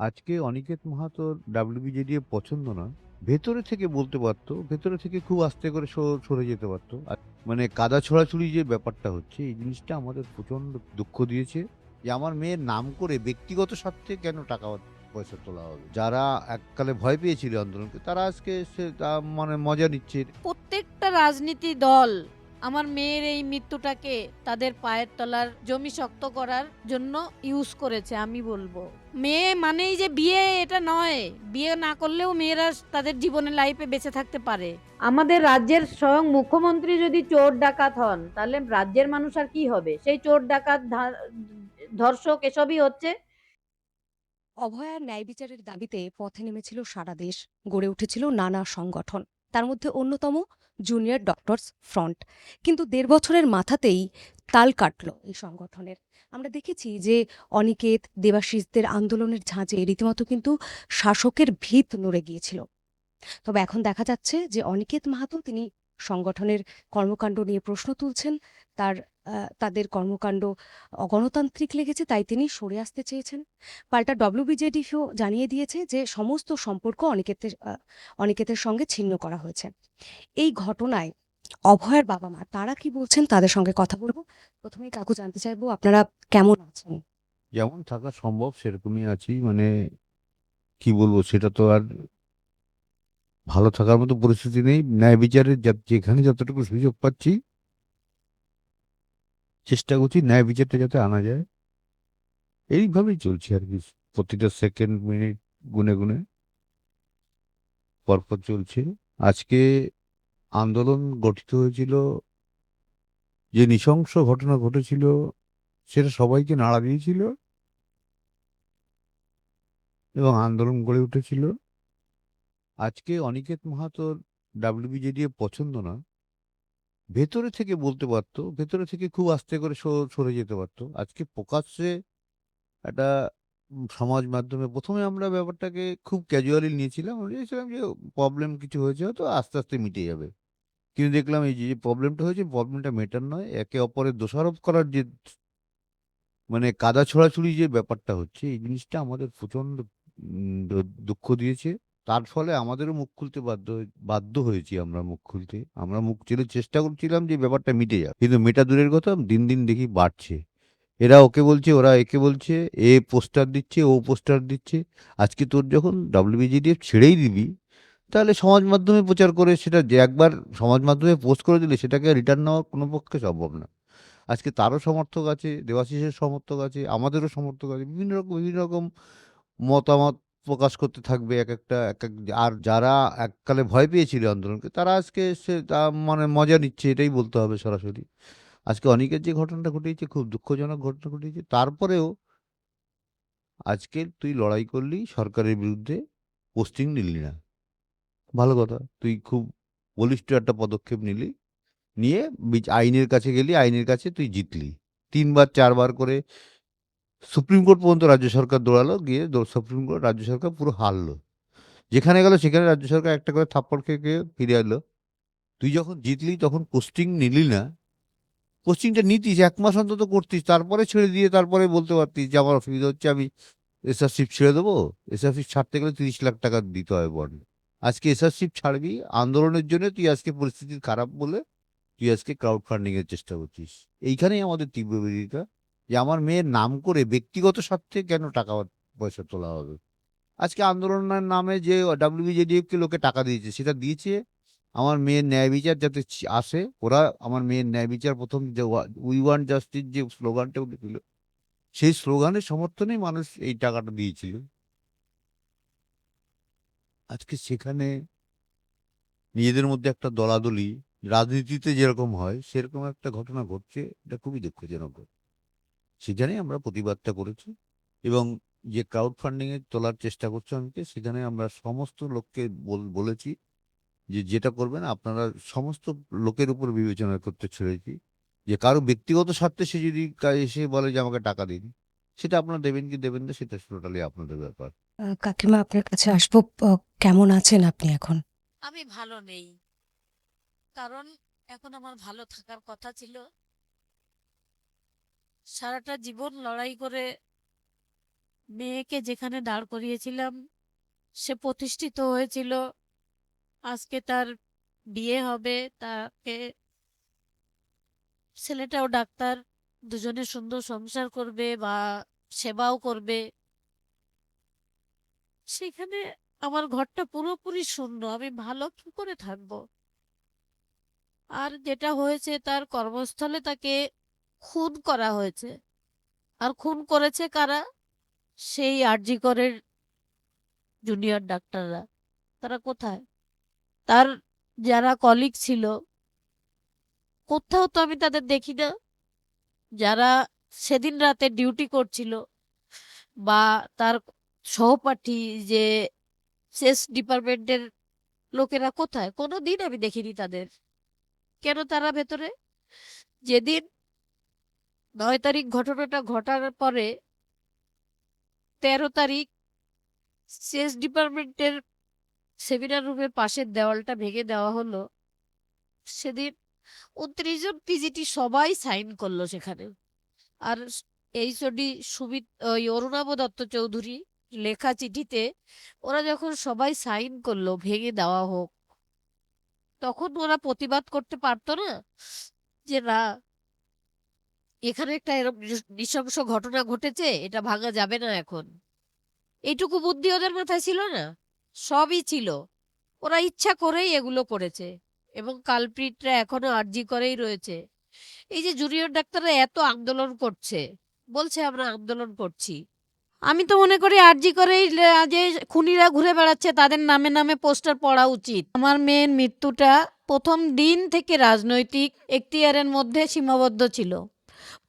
আজকে অনিকেত মাহাতোর ডাব্লিউবিজেডিএ পছন্দ না ভেতরে থেকে বলতে পারতো, ভেতরে থেকে খুব আস্তে করে সর- যেতে পারতো। মানে কাদা ছড়াছড়ি যে ব্যাপারটা হচ্ছে, এই জিনিসটা আমাদের প্রচণ্ড দুঃখ দিয়েছে যে আমার মেয়ের নাম করে ব্যক্তিগত স্বার্থে কেন টাকা পয়সা তোলা হবে? যারা এককালে ভয় পেয়েছিল আন্দোলনকে, তারা আজকে সে মানে মজা নিচ্ছে। প্রত্যেকটা রাজনীতি দল আমার মেয়ের এই মৃত্যুটাকে তাদের পায়ের তলার জমি শক্ত করার জন্য ইউজ করেছে, আমি বলব। মেয়ে মানেই যে বিয়ে এটা নয়। বিয়ে না করলেও মেয়েরা তাদের জীবনের লাইফে বেঁচে থাকতে পারে। আমাদের রাজ্যের স্বয়ং মুখ্যমন্ত্রী যদি চোর ডাকাত হন, তাহলে রাজ্যের মানুষ আর কি হবে? সেই চোর ডাকাত ধর্ষক এসবই হচ্ছে। অভয়ার ন্যায় বিচারের দাবিতে পথে নেমেছিল সারা দেশ, গড়ে উঠেছিল নানা সংগঠন। তার মধ্যে অন্যতম জুনিয়র ডক্টরস ফ্রন্ট কিন্তু দেড় বছরের মাথাতেই তাল কাটল এই সংগঠনের। আমরা দেখেছি যে অনিকেত, দেবাশিসদের আন্দোলনের ঝাঁজে রীতিমতো কিন্তু শাসকের ভিত নড়ে গিয়েছিল। তবে এখন দেখা যাচ্ছে যে অনিকেত মাহাতো তিনি সংগঠনের কর্মকাণ্ড নিয়ে প্রশ্ন তুলছেন। তার তাদের কর্মকাণ্ড অগণতান্ত্রিক লেগেছে, তাই তিনি সরে আসতে চেয়েছেন। পাল্টা ডব্লিউবিজেডিও জানিয়ে দিয়েছে যে, সমস্ত সম্পর্ক অনিকেতের অনিকেতের সঙ্গে ছিন্ন করা হয়েছে। এই ঘটনায় অভয়ের বাবা মা, তারা কি বলছেন তাদের সঙ্গে কথা বলব। প্রথমেই কাকু জানতে চাইব, আপনারা কেমন আছেন? যেমন থাকা সম্ভব, সেরকমই আছি। মানে কি বলব, সেটা তো আর ভালো থাকার মতো পরিস্থিতি নেই। ন্যায় বিচারের যেখানে যতটুকু সুযোগ পাচ্ছি, চেষ্টা করছি ন্যায় বিচারটা যাতে আনা যায়। এইভাবেই চলছে আর কি। প্রতিটা সেকেন্ড মিনিট গুনে গুনে পরপর চলছে। আজকে আন্দোলন গঠিত হয়েছিল, যে নৃশংস ঘটনা ঘটেছিল, সেটা সবাইকে নাড়া দিয়েছিল এবং আন্দোলন গড়ে উঠেছিল। আজকে অনিকেত মাহাতোর ডাব্লিউবিজেডিএ পছন্দ না। ভেতরে থেকে বলতে পারতো, ভেতরে থেকে খুব আস্তে করে সর- যেতে পারতো। আজকে প্রকাশ্যে একটা সমাজ মাধ্যমে প্রথমে আমরা ব্যাপারটাকে খুব ক্যাজুয়ালি নিয়েছিলাম, আমরা যে প্রবলেম কিছু হয়েছে হয়তো আস্তে আস্তে মিটে যাবে। কিন্তু দেখলাম এই যে প্রবলেমটা হয়েছে প্রবলেমটা মেটার নয়, একে অপরের দোষারোপ করার যে মানে কাদা ছড়াছড়ি যে ব্যাপারটা হচ্ছে, এই জিনিসটা আমাদের দু- দুঃখ দিয়েছে। তার ফলে আমাদেরও মুখ খুলতে বাধ্য বাধ্য হয়েছি আমরা মুখ খুলতে। আমরা মুখ চেলে চেষ্টা করছিলাম যে ব্যাপারটা মিটে যাবে কিন্তু মেটা দূরের কথা, দিন দিন দেখি বাড়ছে। এরা ওকে বলছে, ওরা একে বলছে, এ পোস্টার দিচ্ছে, ও পোস্টার দিচ্ছে। আজকে তোর যখন ডাব্লিউবিজিডিএফ ছেড়েই দিবি, তাহলে সমাজ মাধ্যমে প্রচার করে সেটা যে একবার সমাজ মাধ্যমে পোস্ট করে দিলে সেটাকে রিটার্ন নেওয়া কোনো পক্ষে সম্ভব না। আজকে তারও সমর্থক আছে, দেবাশিসের সমর্থক আছে, আমাদেরও সমর্থক আছে, বিভিন্ন রকম বিভিন্ন রকম মতামত প্রকাশ করতে থাকবে এক একটা, এক এক আর যারা এককালে ভয় পেয়েছিল আন্দোলনকে, তারা আজকে সে মানে মজা নিচ্ছে, এটাই বলতে হবে সরাসরি। আজকে অনেকের যে ঘটনাটা ঘটেছে, খুব দুঃখজনক ঘটনা ঘটেছে, তারপরেও আজকে তুই লড়াই করলি সরকারের বিরুদ্ধে, পোস্টিং নিলি না। ভালো কথা, তুই খুব বলিষ্ঠ একটা পদক্ষেপ নিলি, নিয়ে আইনের কাছে গেলি, আইনের কাছে তুই জিতলি। তিনবার, চারবার করে সুপ্রিম কোর্ট পর্যন্ত রাজ্য সরকার দৌড়ালো, গিয়ে সুপ্রিম কোর্ট রাজ্য সরকার পুরো হারলো। যেখানে গেল সেখানে রাজ্য সরকার একটা করে থাপ্পড় খেয়ে খেয়ে ফিরে এলো। তুই যখন জিতলি, তখন পোস্টিং নিলি না। পোস্টিংটা নিতিস, এক মাস অন্তত করতিস, তারপরে ছেড়ে দিয়ে তারপরে বলতে পারতিস যে আমার অসুবিধা হচ্ছে, আমি এসআরশিপ ছেড়ে দেবো। এসআরশিপ ছাড়তে গেলে তিরিশ লাখ টাকা দিতে হয় বন্ড আজকে এসআরশিপ ছাড়বি, আন্দোলনের জন্য তুই আজকে পরিস্থিতি খারাপ বলে তুই আজকে ক্রাউড ফান্ডিং এর চেষ্টা করছিস। এইখানেই আমাদের তীব্র বিরোধিতা। যে আমার মেয়ের নাম করে ব্যক্তিগত স্বার্থে কেন টাকা পয়সা তোলা হবে? আজকে আন্দোলনের নামে যে ডাব্লিউবিজেডিএফ কে লোকে টাকা দিয়েছে, সেটা দিয়েছে আমার মেয়ের ন্যায় বিচার যাতে আসে। ওরা আমার মেয়ের ন্যায় বিচার প্রথম যে উই ওয়ান জাস্টিস যে স্লোগানটা উঠেছিল, সেই স্লোগানের সমর্থনেই মানুষ এই টাকাটা দিয়েছিল। আজকে সেখানে নিজেদের মধ্যে একটা দলাদলি, রাজনীতিতে যেরকম হয়, সেরকম একটা ঘটনা ঘটছে, এটা খুবই দুঃখজনক। সেখানে আমরা প্রতিবাদটা করেছি এবং যে ক্রাউড ফান্ডিং এ তোলার চেষ্টা করছে অনেকে সেখানে আমরা সমস্ত লোককে বল- বলেছি যে যেটা করবেন আপনারা সমস্ত লোকের উপর বিবেচনা করতে ছেড়েছি যে কারও ব্যক্তিগত স্বার্থে সে যদি এসে বলে যে আমাকে টাকা দিন সেটা আপনারা দেবেন কি দেবেন না সেটা টোটালি আপনাদের ব্যাপার। কাকিমা আপনার কাছে আসব কেমন আছেন আপনি এখন? আমি ভালো নেই কারণ এখন আমার ভালো থাকার কথা ছিল। সারাটা জীবন লড়াই করে মেয়েকে যেখানে দাঁড় করিয়েছিলাম, সে প্রতিষ্ঠিত হয়েছিল। আজকে তার বিয়ে হবে, তাকে ছেলেটাও ডাক্তার, দুজনে সুন্দর সংসার করবে বা সেবাও করবে। সেখানে আমার ঘরটা পুরোপুরি শূন্য, আমি ভালো কি করে থাকব? আর যেটা হয়েছে তার কর্মস্থলে তাকে খুন করা হয়েছে। আর খুন করেছে কারা? সেই আরজিকরের জুনিয়র ডাক্তাররা। তারা কোথায়? তার যারা কলিগ ছিল, কোথাও তো আমি তাদের দেখি না। যারা সেদিন রাতে ডিউটি করছিল বা তার সহপাঠী যে সেস ডিপার্টমেন্টের লোকেরা কোথায়? কোনো দিন আমি দেখিনি তাদের। কেন তারা ভেতরে? যেদিন নয় তারিখ ঘটনাটা ঘটার পরে তেরো তারিখ সেস ডিপার্টমেন্টের সেমিনার রুমের পাশের দেওয়ালটা ভেঙে দেওয়া হলো। সেদিন উনত্রিশ জন পিজিটি সবাই সাইন করল সেখানে। আর এইচওডি সুমিত, ওই অরুণাভ দত্ত চৌধুরী লেখা চিঠিতে ওরা যখন সবাই সাইন করল, ভেঙে দেওয়া হোক, তখন ওরা প্রতিবাদ করতে পারতো না যে না এখানে একটা এরকম নৃশংস ঘটনা ঘটেছে, এটা ভাঙা যাবে না এখন। এইটুকু বুদ্ধি ওদের মাথায় ছিল না? সবই ছিল। ওরা ইচ্ছা করেই এগুলো করেছে এবং কালপ্রিটরা এখনও আর্জি করেই রয়েছে। এই যে জুনিয়র ডাক্তাররা এত আন্দোলন করছে, বলছে আমরা আন্দোলন করছি। আমি তো মনে করি আর্জি করেই যে খুনিরা ঘুরে বেড়াচ্ছে তাদের নামে নামে পোস্টার পড়া উচিত। আমার মেয়ের মৃত্যুটা প্রথম দিন থেকে রাজনৈতিক এখতিয়ারের মধ্যে সীমাবদ্ধ ছিল।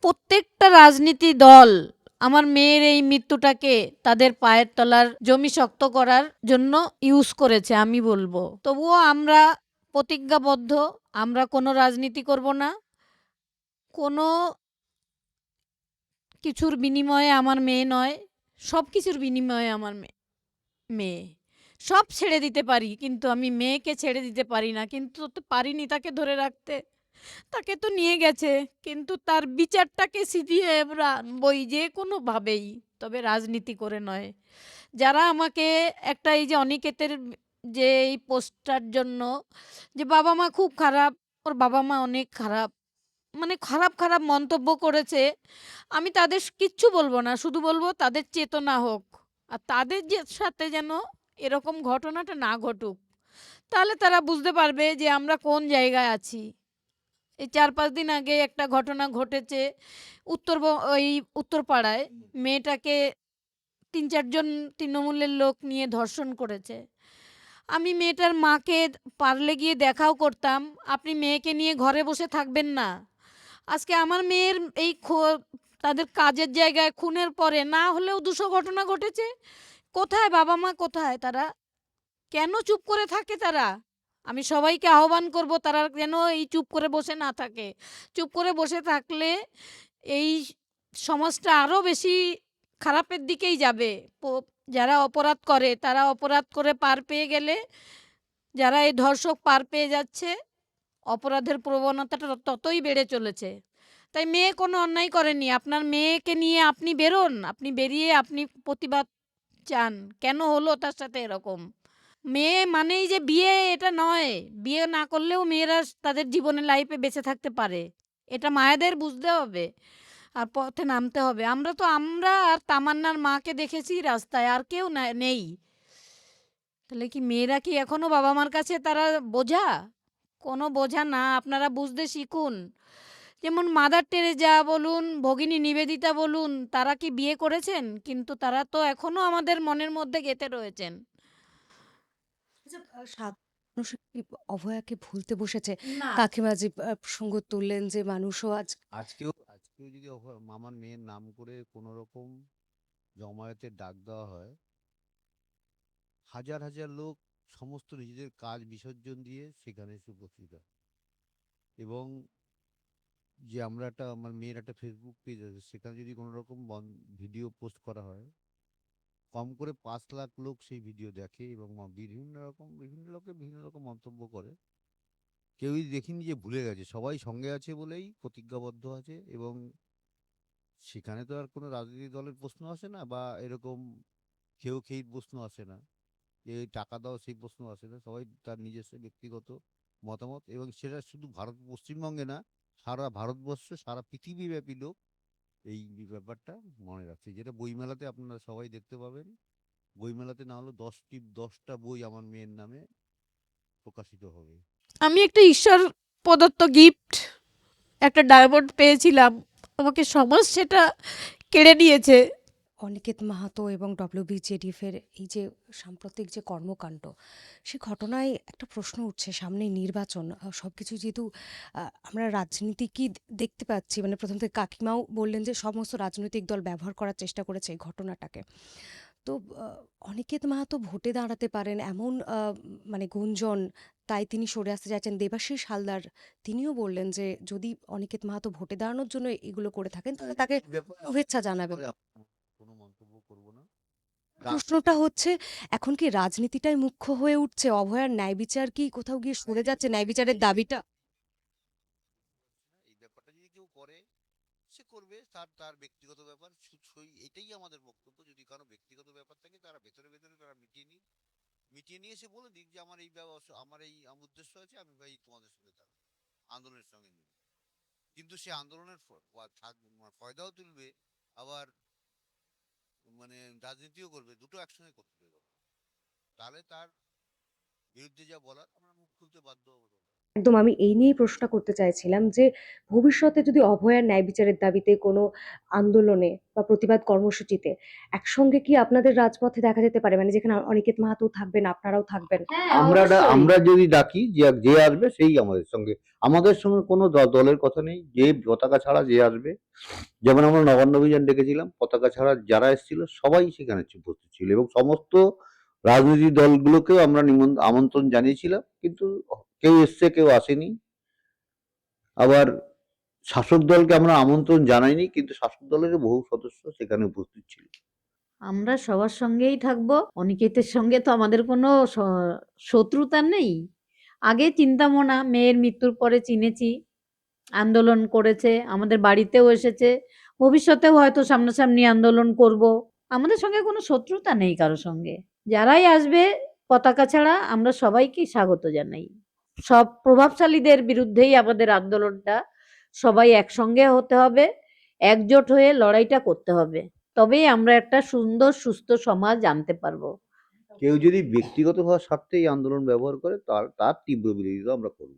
প্রত্যেকটা রাজনীতি দল আমার মেয়ের এই মৃত্যুটাকে তাদের পায়ের তলার জমি শক্ত করার জন্য ইউজ করেছে, আমি বলব। তবুও আমরা প্রতিজ্ঞাবদ্ধ, আমরা কোনো রাজনীতি করব না। কোনো কিছুর বিনিময়ে আমার মেয়ে নয়, সব কিছুর বিনিময়ে আমার মেয়ে। সব ছেড়ে দিতে পারি, কিন্তু আমি মেয়েকে ছেড়ে দিতে পারি না, কিন্তু পারিনি তাকে ধরে রাখতে। তাকে তো নিয়ে গেছে। কিন্তু তার বিচারটাকে সিধিয়ে আনবই যে কোনোভাবেই, তবে রাজনীতি করে নয়। যারা আমাকে একটা এই যে অনিকেতের যে এই পোস্টটার জন্য যে বাবা মা খুব খারাপ, ওর বাবা মা অনেক খারাপ মানে খারাপ খারাপ মন্তব্য করেছে, আমি তাদের কিচ্ছু বলব না, শুধু বলব তাদের চেতনা হোক। আর তাদের যে সাথে যেন এরকম ঘটনাটা না ঘটুক, তাহলে তারা বুঝতে পারবে যে আমরা কোন জায়গায় আছি। এই চার পাঁচ দিন আগে একটা ঘটনা ঘটেছে উত্তর ওই উত্তরপাড়ায়। মেয়েটাকে তিন চারজন তৃণমূলের লোক নিয়ে ধর্ষণ করেছে। আমি মেয়েটার মাকে পারলে গিয়ে দেখাও করতাম। আপনি মেয়েকে নিয়ে ঘরে বসে থাকবেন না। আজকে আমার মেয়ের এই তাদের কাজের জায়গায় খুনের পরে না হলেও দুশো ঘটনা ঘটেছে। কোথায় বাবা মা কোথায় তারা? কেন চুপ করে থাকে তারা? আমি সবাইকে আহ্বান করব তারা যেন এই চুপ করে বসে না থাকে। চুপ করে বসে থাকলে এই সমাজটা আরও বেশি খারাপের দিকেই যাবে। যারা অপরাধ করে, তারা অপরাধ করে পার পেয়ে গেলে, যারা এই ধর্ষক পার পেয়ে যাচ্ছে, অপরাধের প্রবণতাটা ততই বেড়ে চলেছে। তাই মেয়ে কোনো অন্যায় করেনি। আপনার মেয়েকে নিয়ে আপনি বেরোন, আপনি বেরিয়ে আপনি প্রতিবাদ চান। কেন হলো তার সাথে এরকম? মেয়ে মানেই যে বিয়ে এটা নয়। বিয়ে না করলেও মেয়েরা তাদের জীবনে লাইফে বেঁচে থাকতে পারে। এটা মায়েদের বুঝতে হবে আর পথে নামতে হবে। আমরা তো, আমরা আর তামান্নার মাকে দেখেছি রাস্তায়, আর কেউ নেই। তাহলে কি মেয়েরা কি এখনও বাবা মার কাছে তারা বোঝা? কোনো বোঝা না, আপনারা বুঝতে শিখুন। যেমন মাদার টেরেজা বলুন, ভগিনী নিবেদিতা বলুন, তারা কি বিয়ে করেছেন? কিন্তু তারা তো এখনও আমাদের মনের মধ্যে গেঁথে রয়েছেন। মানুষ অভয়াকে ভুলতে বসেছে? কাকিমা যে প্রসঙ্গ তুললেন যে মানুষও আজ আজকেও আজকেও যদি মামার মেয়ের নাম করে কোনো রকম জমায়েতের ডাক দেওয়া হয় হাজার হাজার লোক সমস্ত নিজেদের কাজ বিসর্জন দিয়ে সেখানে এসে উপস্থিত হয়। এবং যে আমরা একটা আমার মেয়ের একটা ফেসবুক পেজ আছে সেখানে যদি কোনো রকম ভিডিও পোস্ট করা হয় কম করে পাঁচ লাখ লোক সেই ভিডিও দেখে এবং বিভিন্ন রকম, বিভিন্ন লোকে বিভিন্ন রকম মন্তব্য করে। কেউই দেখিনি যে ভুলে গেছে। সবাই সঙ্গে আছে বলেই প্রতিজ্ঞাবদ্ধ আছে এবং সেখানে তো আর কোনো রাজনৈতিক দলের প্রশ্ন আসে না বা এরকম খেয়েও খেয়েই প্রশ্ন আসে না। যে টাকা দাও সেই প্রশ্ন আসে না। সবাই তার নিজস্ব ব্যক্তিগত মতামত এবং সেটা শুধু ভারত, পশ্চিমবঙ্গে না, সারা ভারতবর্ষ, সারা পৃথিবীব্যাপী লোক এই ব্যাপারটা মনে রাখছি। যেটা বইমেলাতে আপনারা সবাই দেখতে পাবেন। বইমেলাতে না হলেও দশটি, দশটা বই আমার মেয়ের নামে প্রকাশিত হবে। আমি একটা ঈশ্বর প্রদত্ত গিফট একটা ডায়মন্ড পেয়েছিলাম। আমাকে সমাজ সেটা কেড়ে নিয়েছে। অনিকেত মাহাতো এবং ডব্লিউবিজেডিএফ এর এই যে সাম্প্রতিক যে কর্মকাণ্ড সে ঘটনায় একটা প্রশ্ন উঠছে সামনেই নির্বাচন। সব কিছু যেহেতু আমরা রাজনীতি কি দেখতে পাচ্ছি মানে প্রথম থেকে কাকিমাও বললেন যে সমস্ত রাজনৈতিক দল ব্যবহার করার চেষ্টা করেছে এই ঘটনাটাকে। তো অনিকেত মাহাতো ভোটে দাঁড়াতে পারেন এমন মানে গুঞ্জন তাই তিনি সরে আসতে চাইছেন দেবাশিস হালদার তিনিও বললেন যে যদি অনিকেত মাহাতো ভোটে দাঁড়ানোর জন্য এগুলো করে থাকেন তাহলে তাকে শুভেচ্ছা জানাবেন ব্যাপারে আপ- কোনো মন্তব্য করব না রা- প্রশ্নটা হচ্ছে এখন কি রাজনীতিটাই মুখ্য হয়ে উঠছে? অভয়ার ন্যায় বিচার কি কোথাও গিয়ে সরে যাচ্ছে ন্যায় বিচারের দাবিটা? এই ব্যাপারটা যদি কেউ করে সে করবে। তার তার ব্যক্তিগত ব্যাপার সু- সই- এটাই আমাদের বক্তব্য। যদি কারও ব্যক্তিগত ব্যাপার থাকে তারা ভেতরে ভেতরে তারা মিটিয়ে নিক। মিটিয়ে নিয়ে এসে বলে দিক যে আমার এই ব্যবসা আমার এই উদ্দেশ্য আছে আমি ভাই তোমাদের সঙ্গে থাকব। আন্দোলনের সঙ্গে কিন্তু সে আন্দোলনের ফয়দাও তুলবে। আবার মানে রাজনীতিও করবে, দুটো একসঙ্গে করতে হবে তাহলে তার বিরুদ্ধে যা বলার আমরা মুখ খুলতে বাধ্য হব। একদম আমি এই নিয়েই প্রশ্নটা করতে চাইছিলাম যে ভবিষ্যতে যদি অভয়ার ন্যায় বিচারের দাবিতে কোনো আন্দোলনে বা প্রতিবাদ কর্মসূচিতে একসঙ্গে কি আপনাদের রাজপথে দেখা যেতে পারে? মানে যেখানে অনিকেত মাহাতো থাকবেন আপনারাও থাকবেন। আমরা আমরা যদি ডাকি যে যে আসবে সেই আমাদের সঙ্গে। আমাদের সঙ্গে কোনো দলের কথা নেই। যে পতাকা ছাড়া যে আসবে যেমন আমরা নবান্ন অভিযান ডেকেছিলাম পতাকা ছাড়া যারা এসেছিল সবাই সেখানে উপস্থিত ছিল এবং সমস্ত রাজনৈতিক দলগুলোকেও আমরা নিমন্ত্রণ আমন্ত্রণ জানিয়েছিলাম। কিন্তু কেউ এসছে, কেউ আসেনি। আবার শাসক দলকে আমরা আমন্ত্রণ জানাইনি, কিন্তু শাসক দলের বহু সদস্য সেখানে উপস্থিত ছিল। আমরা সবার সঙ্গেই থাকব। অনিকেতের সঙ্গে তো আমাদের কোনো শত্রুতা নেই। আগে চিন্তামনা, মেয়ের মৃত্যুর পরে চিনেছি, আন্দোলন করেছে, আমাদের বাড়িতেও এসেছে। ভবিষ্যতেও হয়তো সামনাসামনি আন্দোলন করব। আমাদের সঙ্গে কোনো শত্রুতা নেই কারও সঙ্গে। যারাই আসবে, পতাকা ছাড়া আমরা সবাইকে স্বাগত জানাই। সব প্রভাবশালীদের বিরুদ্ধেই আমাদের আন্দোলনটা। সবাই একসঙ্গে হতে হবে একজোট হয়ে লড়াইটা করতে হবে। তবেই আমরা একটা সুন্দর সুস্থ সমাজ আনতে পারব। কেউ যদি ব্যক্তিগতভাবে স্বার্থে এই আন্দোলন ব্যবহার করে তার তার তীব্র বিরোধিতা আমরা করব।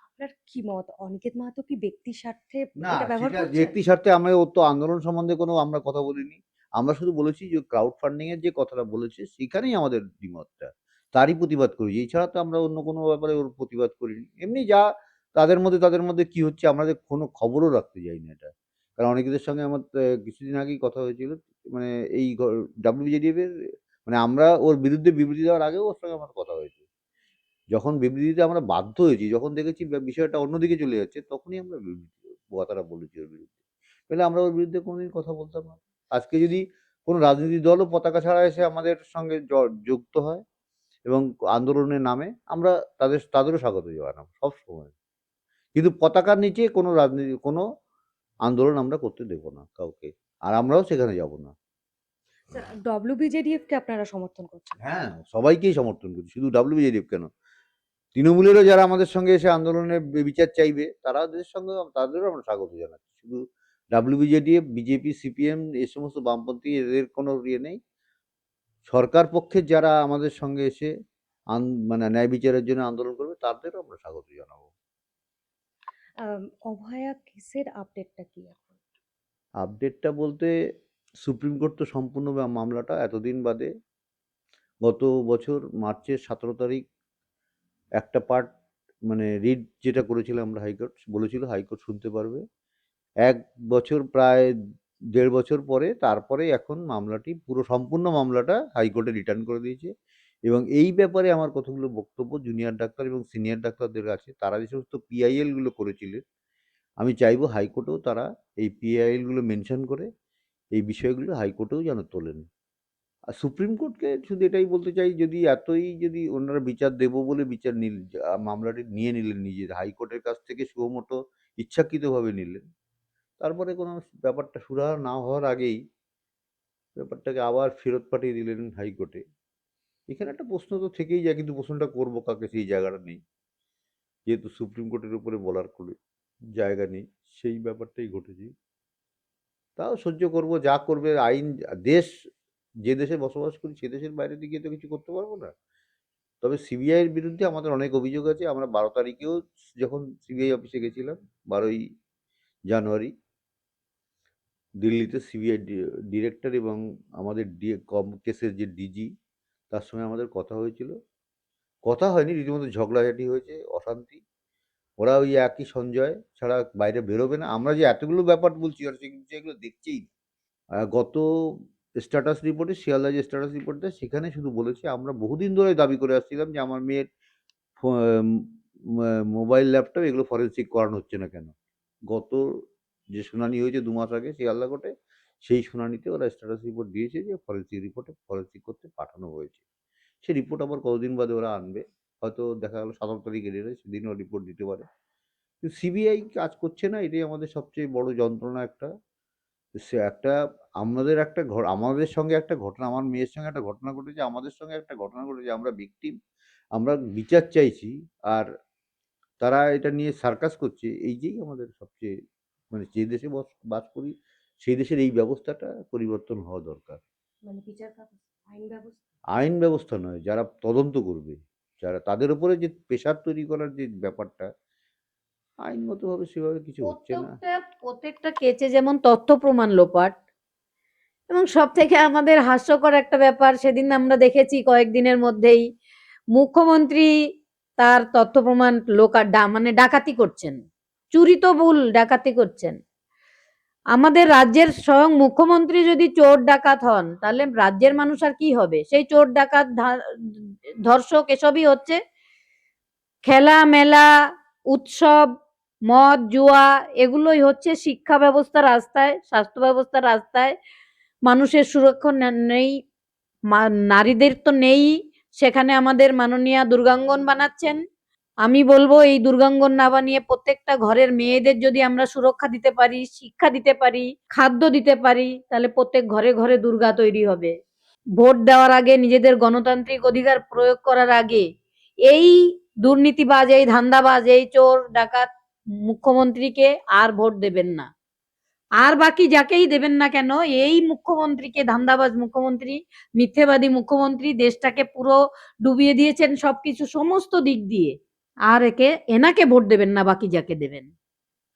আপনার কি মত? অনিকেত মাহাতো কি ব্যক্তি স্বার্থে এটা ব্যবহার সেটা করছেন ব্যক্তি স্বার্থে আমরা ওর তো আন্দোলন সম্বন্ধে কোনো আমরা কথা বলিনি। আমরা শুধু বলেছি যে ক্রাউড ফান্ডিং এর যে কথাটা বলেছে সেখানেই আমাদের দ্বিমতটা। তারই প্রতিবাদ করেছি এছাড়া তো আমরা অন্য কোনো ব্যাপারে ওর প্রতিবাদ করিনি। এমনি যা তাদের মধ্যে তাদের মধ্যে কি হচ্ছে আমাদের কোনো খবরও রাখতে যাই না এটা। কারণ অনেকেদের সঙ্গে আমার কিছুদিন আগেই কথা হয়েছিল মানে এই ডাব্লিউবিজেডিএফ এর মানে আমরা ওর বিরুদ্ধে বিবৃতি দেওয়ার আগেও ওর সঙ্গে আমার কথা হয়েছে। যখন বিবৃতিতে আমরা বাধ্য হয়েছি, যখন দেখেছি বিষয়টা অন্যদিকে চলে যাচ্ছে, তখনই আমরা বিবৃতি, কথাটা বলেছি ওর বিরুদ্ধে। তাহলে আমরা ওর বিরুদ্ধে কোনোদিন কথা বলতাম না। আজকে যদি কোনো রাজনৈতিক দলও পতাকা ছাড়া এসে আমাদের সঙ্গে যুক্ত হয় এবং আন্দোলনের নামে আমরা তাদের তাদেরও স্বাগত জানাব সব সময়। কিন্তু পতাকার নিচে কোনো রাজনীতি কোনো আন্দোলন আমরা করতে দেবো না কাউকে। আর আমরাও সেখানে যাব না। ডব্লিউবিজেডিএফ কে আপনারা সমর্থন করছেন? হ্যাঁ সবাইকেই সমর্থন করি শুধু ডাব্লিউবিজেডিএফ কেন তৃণমূলেরও যারা আমাদের সঙ্গে এসে আন্দোলনের বিচার চাইবে তারাদের সঙ্গে তাদেরও আমরা স্বাগত জানাচ্ছি। শুধু ডাব্লিউবিজেডিএফ বিজেপি সিপিএম এই সমস্ত বামপন্থী এদের কোনো ইয়ে নেই। সরকার পক্ষের যারা আমাদের সঙ্গে এসে আন- মানে ন্যায় বিচারের জন্য আন্দোলন করবে তাদেরও আমরা স্বাগত জানাব। অভয়া কেসের আপডেটটা কি এখন? আপডেটটা বলতে সুপ্রিম কোর্ট তো সম্পূর্ণ মামলাটা এতদিন বাদে গত বছর মার্চের সতেরো তারিখ একটা পার্ট মানে রিড যেটা করেছিলাম আমরা হাইকোর্ট বলেছিল হাইকোর্ট শুনতে পারবে। এক বছর প্রায় দেড় বছর পরে তারপরে এখন মামলাটি পুরো সম্পূর্ণ মামলাটা হাইকোর্টে রিটার্ন করে দিয়েছে এবং এই ব্যাপারে আমার কতগুলো বক্তব্য জুনিয়র ডাক্তার এবং সিনিয়র ডাক্তারদের কাছে, তারা যে সমস্ত পিআইএলগুলো করেছিলেন, আমি চাইব হাইকোর্টেও তারা এই পিআইএলগুলো মেনশন করে এই বিষয়গুলো হাইকোর্টেও যেন তোলেন। আর সুপ্রিম কোর্টকে শুধু এটাই বলতে চাই, যদি এতই যদি ওনারা বিচার দেবো বলে বিচার নিল মামলাটি নিয়ে নিলেন নিজের, হাইকোর্টের কাছ থেকে সুমোটো ইচ্ছাকৃতভাবে নিলেন তারপরে কোনো ব্যাপারটা সুরাহা না হওয়ার আগেই ব্যাপারটাকে আবার ফেরত পাঠিয়ে দিলেন হাইকোর্টে। এখানে একটা প্রশ্ন তো থেকেই যায়, কিন্তু প্রশ্নটা করব কাকে সেই জায়গাটা নেই। যেহেতু সুপ্রিম কোর্টের উপরে বলার করে জায়গা নেই, সেই ব্যাপারটাই ঘটেছে। তাও সহ্য করব, যা করবে আইন, দেশ, যে দেশে বসবাস করি সে দেশের বাইরে দিকে তো কিছু করতে পারব না। তবে সিবিআইয়ের বিরুদ্ধে আমাদের অনেক অভিযোগ আছে। আমরা বারো তারিখেও যখন সিবিআই অফিসে গেছিলাম, বারোই জানুয়ারি দিল্লিতে সিবিআই ডিরেক্টর এবং আমাদের কম কেসের যে ডিজি তার সঙ্গে আমাদের কথা হয়েছিল। কথা হয়নি, রীতিমতো ঝগড়াঝাটি হয়েছে, অশান্তি। ওরা ওই একই সঞ্জয় ছাড়া বাইরে বেরোবে না। আমরা যে এতগুলো ব্যাপার বলছি, আর সেগুলো সেগুলো দেখছেই। গত স্ট্যাটাস রিপোর্টে শিয়ালদা যে স্ট্যাটাস রিপোর্ট সেখানে শুধু বলেছে, আমরা বহুদিন ধরে দাবি করে আসছিলাম যে আমার মেয়ের মোবাইল ল্যাপটপ এগুলো ফরেন্সিক করানো হচ্ছে না কেন? গত যে শুনানি হয়েছে দু মাস আগে শিয়ালদা সেই শুনানিতে ওরা স্ট্যাটাস রিপোর্ট দিয়েছে যে ফরেন্সিক রিপোর্টে ফরেন্সিক করতে পাঠানো হয়েছে। সেই রিপোর্ট আবার কতদিন বাদে ওরা আনবে? হয়তো দেখা গেলো সতেরো তারিখে ডেটে সেদিনও রিপোর্ট দিতে পারে। কিন্তু সিবিআই কাজ করছে না, এটাই আমাদের সবচেয়ে বড় যন্ত্রণা একটা। সে একটা, আমাদের একটা ঘ, আমাদের সঙ্গে একটা ঘটনা, আমার মেয়ের সঙ্গে একটা ঘটনা ঘটেছে, আমাদের সঙ্গে একটা ঘটনা ঘটেছে, আমরা ভিকটিম আমরা বিচার চাইছি, আর তারা এটা নিয়ে সার্কাস করছে, এই যেই আমাদের সবচেয়ে মানে যে দেশে বস বাস করি সেই দেশের এই ব্যবস্থাটা পরিবর্তন হওয়া দরকার। মানে আইন ব্যবস্থা? নয় যারা তদন্ত করবে যারা তাদের উপরে যে প্রেশার তৈরি করার যে ব্যাপারটা আইনগতভাবে সেভাবে কিছু হচ্ছে না। প্রত্যেকটা প্রত্যেকটা কেচে যেমন তথ্য প্রমাণ লোপাট এবং সব থেকে আমাদের হাস্যকর একটা ব্যাপার সেদিন আমরা দেখেছি কয়েকদিনের মধ্যেই মুখ্যমন্ত্রী তার তথ্য প্রমাণ লোকার ডা মানে ডাকাতি করছেন। চুরি তো ভুল, ডাকাতি করছেন। আমাদের রাজ্যের স্বয়ং মুখ্যমন্ত্রী যদি চোর ডাকাত হন, তাহলে রাজ্যের মানুষ আর কি হবে? সেই চোর ডাকাত ধর্ষক এসবই হচ্ছে। খেলা মেলা উৎসব, মদ, জুয়া, এগুলোই হচ্ছে শিক্ষা ব্যবস্থা রাস্তায়, স্বাস্থ্য ব্যবস্থা রাস্তায়। মানুষের সুরক্ষা নেই নারীদের তো নেই। সেখানে আমাদের মাননীয়া দুর্গাঙ্গন বানাচ্ছেন। আমি বলব এই দুর্গাঙ্গন না বানিয়ে প্রত্যেকটা ঘরের মেয়েদের যদি আমরা সুরক্ষা দিতে পারি, শিক্ষা দিতে পারি, খাদ্য দিতে পারি, তাহলে প্রত্যেক ঘরে ঘরে দুর্গা তৈরি হবে। ভোট দেওয়ার আগে নিজেদের গণতান্ত্রিক অধিকার প্রয়োগ করার আগে এই দুর্নীতিবাজ, এই ধান্দাবাজ, এই চোর, ডাকাত মুখ্যমন্ত্রীকে আর ভোট দেবেন না। আর বাকি যাকেই দেবেন না কেন, এই মুখ্যমন্ত্রীকে ধান্দাবাজ মুখ্যমন্ত্রী, মিথ্যেবাদী মুখ্যমন্ত্রী, দেশটাকে পুরো ডুবিয়ে দিয়েছেন সবকিছু সমস্ত দিক দিয়ে। আর একে, এনাকে ভোট দেবেন না, বাকি যাকে দেবেন।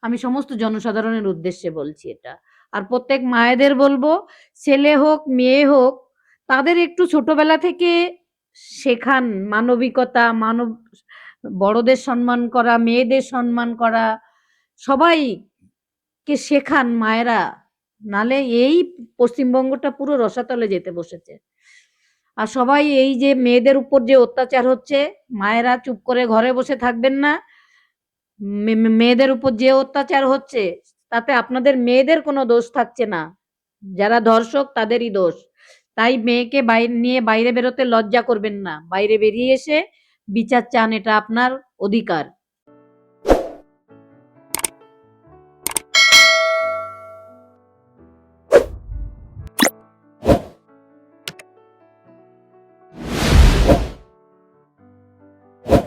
আমি সমস্ত জনসাধারণের উদ্দেশ্যে বলছি এটা। আর প্রত্যেক মায়েদের বলব, ছেলে হোক, মেয়ে হোক, তাদের একটু ছোটবেলা থেকে শেখান মানবিকতা, মানব, বড়দের সম্মান করা, মেয়েদের সম্মান করা, সবাইকে শেখান মায়েরা। নালে এই পশ্চিমবঙ্গটা পুরো রসাতলে যেতে বসেছে। আর সবাই এই যে মেয়েদের উপর যে অত্যাচার হচ্ছে, মায়েরা চুপ করে ঘরে বসে থাকবেন না। মেয়েদের উপর যে অত্যাচার হচ্ছে, তাতে আপনাদের মেয়েদের কোনো দোষ থাকছে না। যারা ধর্ষক, তাদেরই দোষ। তাই মেয়েকে বাইরে, নিয়ে বাইরে বেরোতে লজ্জা করবেন না। বাইরে বেরিয়ে এসে বিচার চান, এটা আপনার অধিকার।